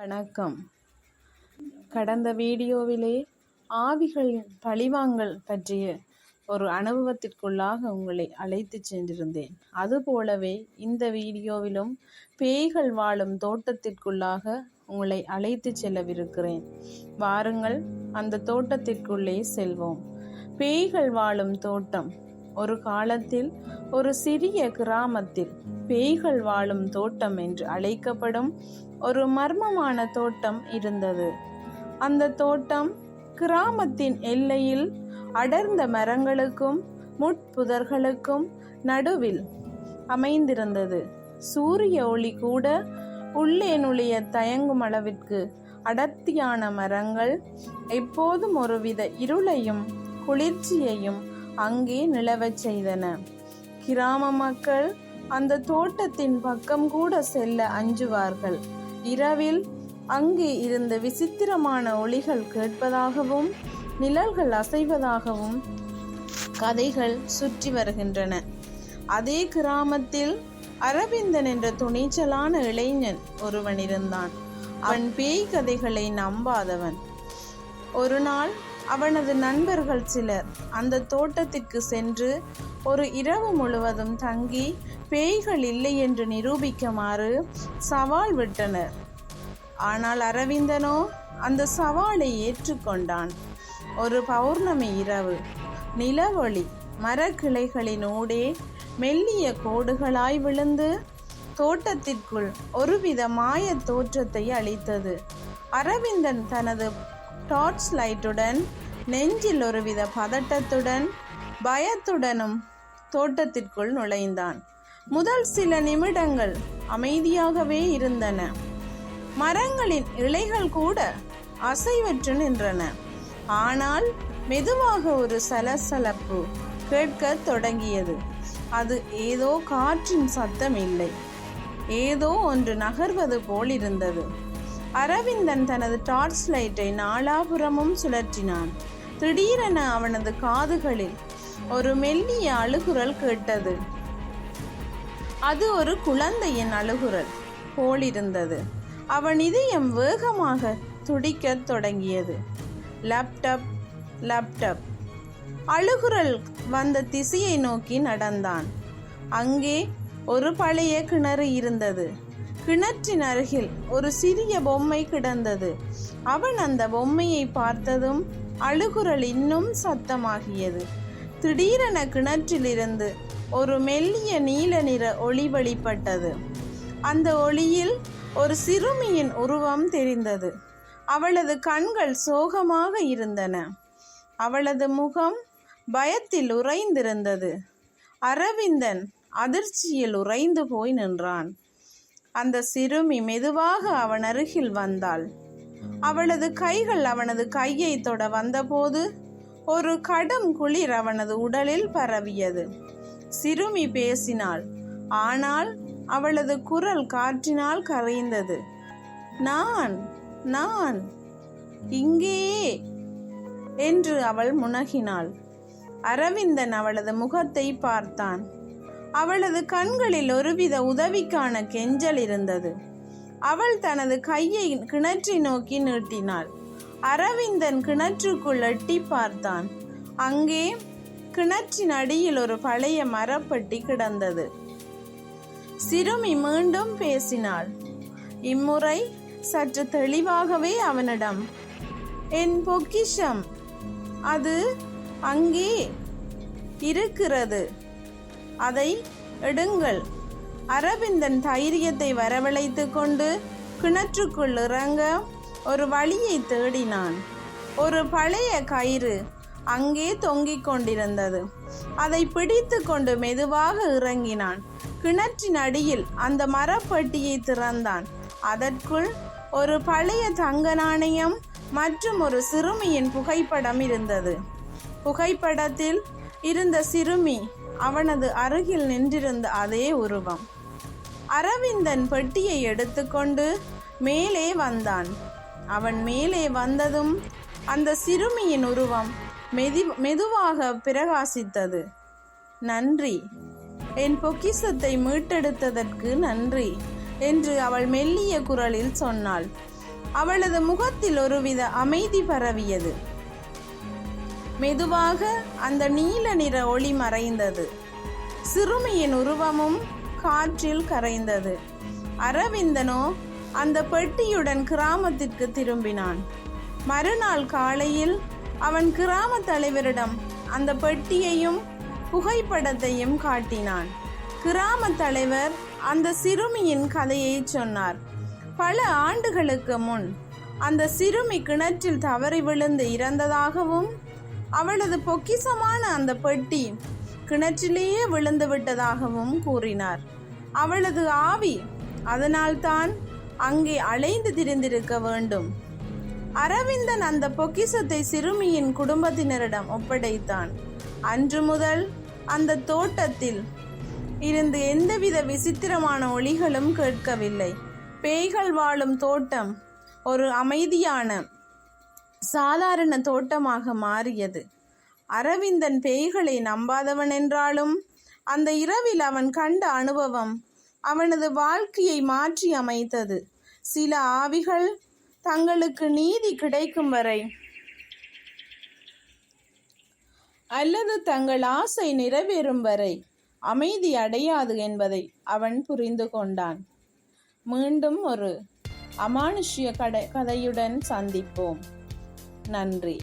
வணக்கம். கடந்த வீடியோவிலே ஆவிகளின் பழிவாங்கல் பற்றிய ஒரு அனுபவத்திற்குள்ளாக உங்களை அழைத்துச் சென்றிருந்தேன். அதுபோலவே இந்த வீடியோவிலும் பேய்கள் வாழும் தோட்டத்திற்குள்ளாக உங்களை அழைத்துச் செல்லவிருக்கிறேன். வாருங்கள் அந்த தோட்டத்திற்குள்ளே செல்வோம். பேய்கள் வாழும் தோட்டம். ஒரு காலத்தில் ஒரு சிறிய கிராமத்தில் பேய்கள் வாழும் தோட்டம் என்று அழைக்கப்படும் ஒரு மர்மமான தோட்டம் இருந்தது. அந்த தோட்டம் கிராமத்தின் எல்லையில் அடர்ந்த மரங்களுக்கும் முட்புதர்களுக்கும் நடுவில் அமைந்திருந்தது. சூரிய ஒளி கூட உள்ளே நுழைய தயங்கும் அளவிற்கு அடர்த்தியான மரங்கள் எப்போதும் ஒருவித இருளையும் குளிர்ச்சியையும் அங்கே நிலவச் செய்தன. கிராம மக்கள் அந்த தோட்டத்தின் பக்கம் கூட செல்ல அஞ்சுவார்கள். இரவில் அங்கே இருந்த விசித்திரமான ஒளிகள் கேட்பதாகவும் நிழல்கள் அசைவதாகவும் கதைகள் சுற்றி வருகின்றன. அதே கிராமத்தில் அரவிந்தன் என்ற துணிச்சலான இளைஞன் ஒருவன் இருந்தான் அவன் பேய் கதைகளை நம்பாதவன். ஒரு நாள் அவனது நண்பர்கள் சிலர் அந்த தோட்டத்திற்கு சென்று ஒரு இரவு முழுவதும் தங்கி பேய்கள் இல்லை என்று நிரூபிக்குமாறு சவால் விட்டனர். ஆனால் அரவிந்தனோ அந்த சவாலை ஏற்றுக்கொண்டான். ஒரு பௌர்ணமி இரவு நிலவொளி மரக்கிளைகளின் ஊடே மெல்லிய கோடுகளாய் விழுந்து தோட்டத்திற்குள் ஒருவித மாய தோற்றத்தை அளித்தது. அரவிந்தன் தனது டார்ச் லைட்டுடன் நெஞ்சில் ஒருவித பதட்டத்துடன் பயத்துடனும் தோட்டத்திற்குள் நுழைந்தான். முதல் சில நிமிடங்கள் அமைதியாகவே இருந்தன. மரங்களின் இலைகள் கூட அசைவற்று நின்றன. ஆனால் மெதுவாக ஒரு சலசலப்பு கேட்கத் தொடங்கியது. அது ஏதோ காற்றின் சத்தம் இல்லை. ஏதோ ஒன்று நகர்வது போல் இருந்தது. அரவிந்தன் தனது டார்ச் லைட்டை நாலாபுரமும் சுழற்றினான். திடீரென அவனது காதுகளில் ஒரு மெல்லிய அழுகுரல் கேட்டது. அது ஒரு குழந்தையின் அழுகுரல் போலிருந்தது அவன் இதயம் வேகமாக துடிக்கத் தொடங்கியது. லேப்டப் லேப்டப். அழுகுரல் வந்த திசையை நோக்கி நடந்தான். அங்கே ஒரு பழைய கிணறு இருந்தது. கிணற்றின் அருகில் ஒரு சிறிய பொம்மை கிடந்தது. அவன் அந்த பொம்மையை பார்த்ததும் அழுகுரல் இன்னும் சத்தமாகியது. திடீரென கிணற்றிலிருந்து ஒரு மெல்லிய நீல நிற ஒளி வெளிப்பட்டது. அந்த ஒளியில் ஒரு சிறுமியின் உருவம் தெரிந்தது. அவளது கண்கள் சோகமாக இருந்தன. அவளது முகம் பயத்தில் உறைந்திருந்தது. அரவிந்தன் அதிர்ச்சியில் உறைந்து போய் நின்றான். அந்த சிறுமி மெதுவாக அவன் அருகில் வந்தாள். அவளது கைகள் அவனது கையை தொட வந்தபோது ஒரு கடும் குளிர் அவனது உடலில் பரவியது. சிறுமி பேசினாள். ஆனால் அவளது குரல் காற்றினால் கரைந்தது. நான் நான் இங்கே என்று அவள் முனகினாள். அரவிந்தன் அவளது முகத்தை பார்த்தான். அவளது கண்களில் ஒருவித உதவிக்கான கெஞ்சல் இருந்தது. அவள் தனது கையை கிணற்றி நோக்கி நீட்டினாள். அரவிந்தன் கிணற்றுக்குள் எட்டி பார்த்தான். அங்கே கிணற்றின் அடியில் ஒரு பழைய மரப்பட்டி கிடந்தது. சிறுமி மீண்டும் பேசினாள். இம்முறை சற்று தெளிவாகவே அவனிடம் என் பொக்கிஷம் அது அங்கே இருக்கிறது. அதை எடுங்கள். அரவிந்தன் தைரியத்தை வரவழைத்து கொண்டு கிணற்றுக்குள் இறங்க ஒரு வழியை தேடினான். ஒரு பழைய கயிறு அங்கே தொங்கிக் கொண்டிருந்தது. அதை பிடித்து கொண்டு மெதுவாக இறங்கினான். கிணற்றின் அடியில் அந்த மரப்பட்டியை திறந்தான். அதற்குள் ஒரு பழைய தங்க நாணயம் மற்றும் ஒரு சிறுமியின் புகைப்படம் இருந்தது. புகைப்படத்தில் இருந்த சிறுமி அவனது அருகில் நின்றிருந்த அதே உருவம். அரவிந்தன் பெட்டியை எடுத்துக்கொண்டு மேலே வந்தான். அவன் மேலே வந்ததும் அந்த சிறுமியின் உருவம் மெதி மெதுவாக பிரகாசித்தது. நன்றி. என் பொக்கிசத்தை மீட்டெடுத்ததற்கு நன்றி என்று அவள் மெல்லிய குரலில் சொன்னாள். அவளது முகத்தில் ஒருவித அமைதி பரவியது. மெதுவாக அந்த நீல நிற ஒளி மறைந்தது. சிறுமியின் உருவமும் காற்றில் கரைந்தது. அரவிந்தனோ அந்த பெட்டியுடன் கிராமத்திற்கு திரும்பினான். மறுநாள் காலையில் அவன் கிராம தலைவரிடம் அந்த பெட்டியையும் புகைப்படத்தையும் காட்டினான். கிராம தலைவர் அந்த சிறுமியின் கதையை சொன்னார். பல ஆண்டுகளுக்கு முன் அந்த சிறுமி கிணற்றில் தவறி விழுந்து இறந்ததாகவும் அவளது பொக்கிசமான அந்த பெட்டி கிணற்றிலேயே விழுந்து விட்டதாகவும் கூறினார். அவளது ஆவி அதனால்தான் அங்கே அலைந்து திரிந்திருக்க வேண்டும். அரவிந்தன் அந்த பொக்கிசத்தை சிறுமியின் குடும்பத்தினரிடம் ஒப்படைத்தான். அன்று முதல் அந்த தோட்டத்தில் இருந்து எந்தவித விசித்திரமான ஒளிகளும் கேட்கவில்லை. பேய்கள் வாழும் தோட்டம் ஒரு அமைதியான சாதாரண தோட்டமாக மாறியது. அரவிந்தன் பேய்களை நம்பாதவன் என்றாலும் அந்த இரவில் அவன் கண்ட அனுபவம் அவனது வாழ்க்கையை மாற்றி அமைத்தது. சில ஆவிகள் தங்களுக்கு நீதி கிடைக்கும் வரை அல்லது தங்கள் ஆசை நிறைவேறும் வரை அமைதி அடையாது என்பதை அவன் புரிந்து கொண்டான். மீண்டும் ஒரு அமானுஷ்ய கடை கதையுடன் சந்திப்போம். நன்றி.